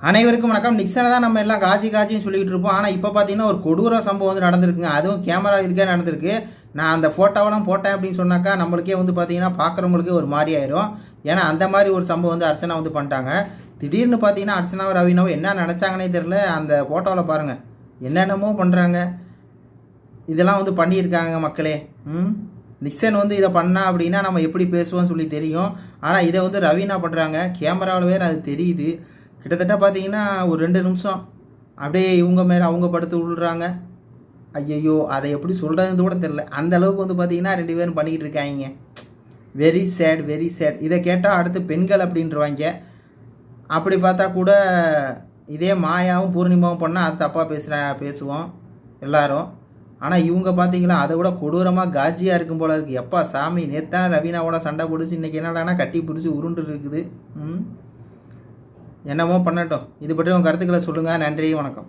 அனைவருக்கும் வணக்கம். நிக்சனை தான் நம்ம எல்லாம் காஜி காஜின்னு சொல்லிட்டு இருப்போம். ஆனால் இப்போ பார்த்தீங்கன்னா ஒரு கொடூர சம்பவம் வந்து நடந்திருக்குங்க. அதுவும் கேமரா இதுக்கே நடந்திருக்கு. நான் அந்த ஃபோட்டோவெல்லாம் போட்டேன் அப்படின்னு சொன்னாக்கா நம்மளுக்கே வந்து பார்த்தீங்கன்னா பார்க்குறவங்களுக்கு ஒரு மாதிரி ஆயிரும். ஏன்னா அந்த மாதிரி ஒரு சம்பவம் வந்து அர்ச்சனா வந்து பண்ணிட்டாங்க. திடீர்னு பார்த்தீங்கன்னா அர்ச்சனாவை ரவினாவும் என்ன நினச்சாங்கன்னே தெரில அந்த ஃபோட்டோவில் பாருங்கள் என்னென்னமோ பண்ணுறாங்க இதெல்லாம் வந்து பண்ணியிருக்காங்க மக்களே. ம்? நிக்சன் வந்து இதை பண்ணா அப்படின்னா நம்ம எப்படி பேசுவோம்னு சொல்லி தெரியும். ஆனால் இதை வந்து ரவீனா பண்ணுறாங்க கேமராவில் வேறு அது தெரியுது. கிட்டத்தட்ட பார்த்தீங்கன்னா ஒரு ரெண்டு நிமிஷம். அப்படியே இவங்க மேலே அவங்க படுத்து விழுறாங்க ஐயையோ அதை எப்படி சொல்கிறதுன்னு கூட தெரில அந்த அளவுக்கு வந்து பார்த்தீங்கன்னா ரெண்டு பேரும் பண்ணிக்கிட்டு இருக்காங்க. வெரி சேட் வெரி சேட் இதை கேட்டால் அடுத்து பெண்கள் அப்படின்றவாங்க. அப்படி பார்த்தா கூட இதே மாயாவும் பூர்ணிமாவும் பண்ணால் அது தப்பாக பேசுகிற பேசுவோம் எல்லாரும். ஆனால் இவங்க பார்த்தீங்களா அதை விட கொடூரமாக காஜியாக இருக்கும் போல இருக்குது எப்பா சாமி நேத்தான் ரவீனாவோட சண்டை பிடிச்சி இன்றைக்கி என்னடானா கட்டி பிடிச்சி உருண்டு இருக்குது. ம்? என்னமோ பண்ணட்டும். இது பற்றி உங்கள் கருத்துக்களை சொல்லுங்கள் நன்றி வணக்கம்.